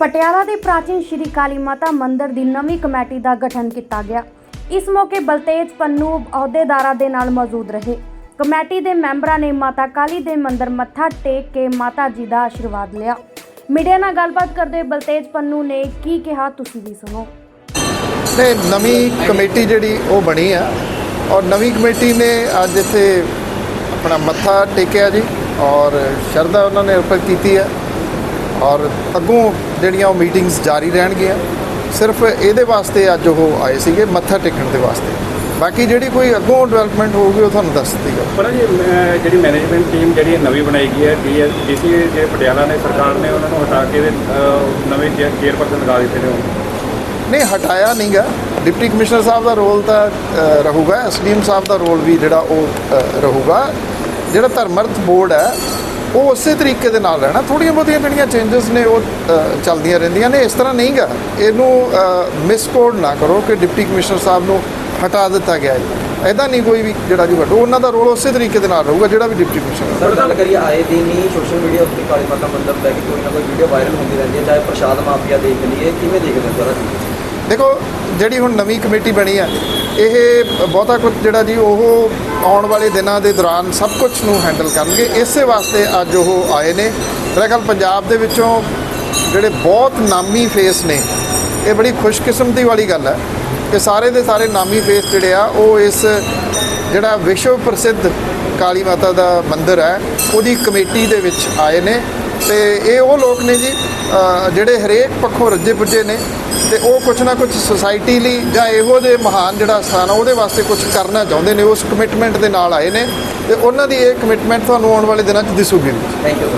ਪਟਿਆਲਾ ਦੇ ਪ੍ਰਾਚੀਨ ਸ਼੍ਰੀ ਕਾਲੀ ਮਾਤਾ ਮੰਦਿਰ ਦੀ ਨਵੀਂ ਕਮੇਟੀ ਦਾ ਗਠਨ ਕੀਤਾ ਗਿਆ। ਇਸ ਮੌਕੇ ਬਲਤੇਜ ਪੰਨੂ ਅਹੁਦੇਦਾਰਾਂ ਦੇ ਨਾਲ ਮੌਜੂਦ ਰਹੇ। ਕਮੇਟੀ ਦੇ ਮੈਂਬਰਾਂ ਨੇ ਮਾਤਾ ਕਾਲੀ ਦੇ ਮੰਦਿਰ ਮੱਥਾ ਟੇਕ ਕੇ ਮਾਤਾ ਜੀ ਦਾ ਆਸ਼ੀਰਵਾਦ ਲਿਆ। ਮੀਡੀਆ ਨਾਲ ਗੱਲਬਾਤ ਕਰਦੇ ਬਲਤੇਜ ਪੰਨੂ ਨੇ ਕੀ ਕਿਹਾ, ਤੁਸੀਂ ਵੀ ਸੁਣੋ। ਨੇ ਨਵੀਂ ਕਮੇਟੀ ਜਿਹੜੀ ਉਹ ਬਣੀ ਆ ਔਰ ਨਵੀਂ ਕਮੇਟੀ ਨੇ ਅੱਜ ਇੱਥੇ ਆਪਣਾ ਮੱਥਾ ਟੇਕਿਆ ਜੀ ਔਰ ਸ਼ਰਧਾ ਉਹਨਾਂ ਨੇ ਅਰਪਣ ਕੀਤੀ ਹੈ ਔਰ ਅੱਗੋਂ ਜਿਹੜੀਆਂ ਉਹ ਮੀਟਿੰਗਸ ਜਾਰੀ ਰਹਿਣਗੀਆਂ ਸਿਰਫ ਇਹਦੇ ਵਾਸਤੇ ਅੱਜ ਉਹ ਆਏ ਸੀਗੇ ਮੱਥਾ ਟੇਕਣ ਦੇ ਵਾਸਤੇ। ਬਾਕੀ ਜਿਹੜੀ ਕੋਈ ਅੱਗੋਂ ਡਿਵੈਲਪਮੈਂਟ ਹੋਊਗੀ ਉਹ ਤੁਹਾਨੂੰ ਦੱਸ ਦਿੱਤੀ ਜਾਊ। ਪਰ ਜੀ ਮੈਂ- ਜਿਹੜੀ ਮੈਨੇਜਮੈਂਟ ਟੀਮ ਜਿਹੜੀ ਨਵੀਂ ਬਣਾਈ ਗਈ ਹੈ ਡੀਸੀ ਜਿਹੜੇ ਪਟਿਆਲਾ ਨੇ ਸਰਕਾਰ ਨੇ ਉਹਨਾਂ ਨੂੰ ਹਟਾ ਕੇ ਨਵੇਂ ਚੇਅਰਪਰਸਨ ਲਗਾ ਦਿੱਤੇ ਨੇ। ਨਹੀਂ ਹਟਾਇਆ ਨਹੀਂਗਾ। ਡਿਪਟੀ ਕਮਿਸ਼ਨਰ ਸਾਹਿਬ ਦਾ ਰੋਲ ਤਾਂ ਰਹੂਗਾ। ਐਸਡੀਐਮ ਸਾਹਿਬ ਦਾ ਰੋਲ ਵੀ ਜਿਹੜਾ ਉਹ ਰਹੂਗਾ। ਜਿਹੜਾ ਧਰਮਰਥ ਬੋਰਡ ਹੈ ਉਹ ਉਸੇ ਤਰੀਕੇ ਦੇ ਨਾਲ ਰਹਿਣਾ। ਥੋੜੀਆਂ ਬਹੁਤੀਆਂ ਜਿਹੜੀਆਂ ਚੇਂਜਸ ਨੇ ਉਹ ਚੱਲਦੀਆਂ ਰਹਿੰਦੀਆਂ ਨੇ। ਇਸ ਤਰ੍ਹਾਂ ਨਹੀਂਗਾ ਇਹਨੂੰ ਮਿਸਕੋਡ ਨਾ ਕਰੋ ਕਿ ਡਿਪਟੀ ਕਮਿਸ਼ਨਰ ਸਾਹਿਬ ਨੂੰ ਹਟਾ ਦਿੱਤਾ ਗਿਆ ਹੈ। ਐਦਾਂ ਨਹੀਂ ਕੋਈ ਵੀ ਜਿਹੜਾ ਜੀ ਹਟੋ ਉਹਨਾਂ ਦਾ ਰੋਲ ਉਸੇ ਤਰੀਕੇ ਦੇ ਨਾਲ ਰਹੂਗਾ ਜਿਹੜਾ ਵੀ ਡਿਪਟੀ ਕਮਿਸ਼ਨਰ ਸਰ ਗੱਲ ਕਰੀਏ ਆਏ ਦਿਨ ਹੀ ਸੋਸ਼ਲ ਮੀਡੀਆ ਉੱਤੇ ਕਾਲੀ ਮਾਤਾ ਮੰਦਿਰ ਲੈ ਕੇ ਕੋਈ ਨਾ ਕੋਈ ਵੀਡੀਓ ਵਾਇਰਲ ਹੁੰਦੀ ਰਹਿੰਦੀ ਹੈ। ਚਾਹੇ ਪ੍ਰਸ਼ਾਦ ਮਾਫੀਆ ਦੇਖ ਲਈਏ ਕਿਵੇਂ ਦੇਖਦੇ ਹੋ ਸਾਰਾ ਦੇਖੋ ਜਿਹੜੀ ਹੁਣ ਨਵੀਂ ਕਮੇਟੀ ਬਣੀ ਆ ਇਹ ਬਹੁਤਾ ਕੁਝ ਜਿਹੜਾ ਜੀ ਉਹ ਆਉਣ ਵਾਲੇ ਦਿਨਾਂ ਦੇ ਦੌਰਾਨ ਸਭ ਕੁਝ ਨੂੰ ਹੈਂਡਲ ਕਰਨਗੇ। ਇਸੇ ਵਾਸਤੇ ਅੱਜ ਉਹ ਆਏ ਨੇ। ਮੇਰਾ ਖਿਆਲ ਪੰਜਾਬ ਦੇ ਵਿੱਚੋਂ ਜਿਹੜੇ ਬਹੁਤ ਨਾਮੀ ਫੇਸ ਨੇ, ਇਹ ਬੜੀ ਖੁਸ਼ਕਿਸਮਤੀ ਵਾਲੀ ਗੱਲ ਹੈ ਕਿ ਸਾਰੇ ਦੇ ਸਾਰੇ ਨਾਮੀ ਫੇਸ ਜਿਹੜੇ ਆ, ਉਹ ਇਸ ਜਿਹੜਾ ਵਿਸ਼ਵ ਪ੍ਰਸਿੱਧ ਕਾਲੀ ਮਾਤਾ ਦਾ ਮੰਦਿਰ ਹੈ, ਉਹਦੀ ਕਮੇਟੀ ਦੇ ਵਿੱਚ ਆਏ ਨੇ। ਤੇ ਇਹ ਉਹ ਲੋਕ ਨੇ ਜੀ ਜਿਹੜੇ ਹਰੇਕ ਪੱਖੋਂ ਰੱਜੇ ਪੁੱਜੇ ਨੇ ਤੇ ਉਹ ਕੁਝ ਨਾ ਕੁਝ ਸੁਸਾਇਟੀ ਲਈ ਜਾਂ ਇਹੋ ਜਿਹੇ ਮਹਾਨ ਜਿਹੜਾ ਸਥਾਨ ਆ, ਉਹਦੇ ਵਾਸਤੇ ਕੁਝ ਕਰਨਾ ਚਾਹੁੰਦੇ ਨੇ, ਉਸ ਕਮਿਟਮੈਂਟ ਦੇ ਨਾਲ ਆਏ ਨੇ ਤੇ ਉਹਨਾਂ ਦੀ ਇਹ ਕਮਿਟਮੈਂਟ ਤੁਹਾਨੂੰ ਆਉਣ ਵਾਲੇ ਦਿਨਾਂ 'ਚ ਦਿਸੂਗੀ। Thank you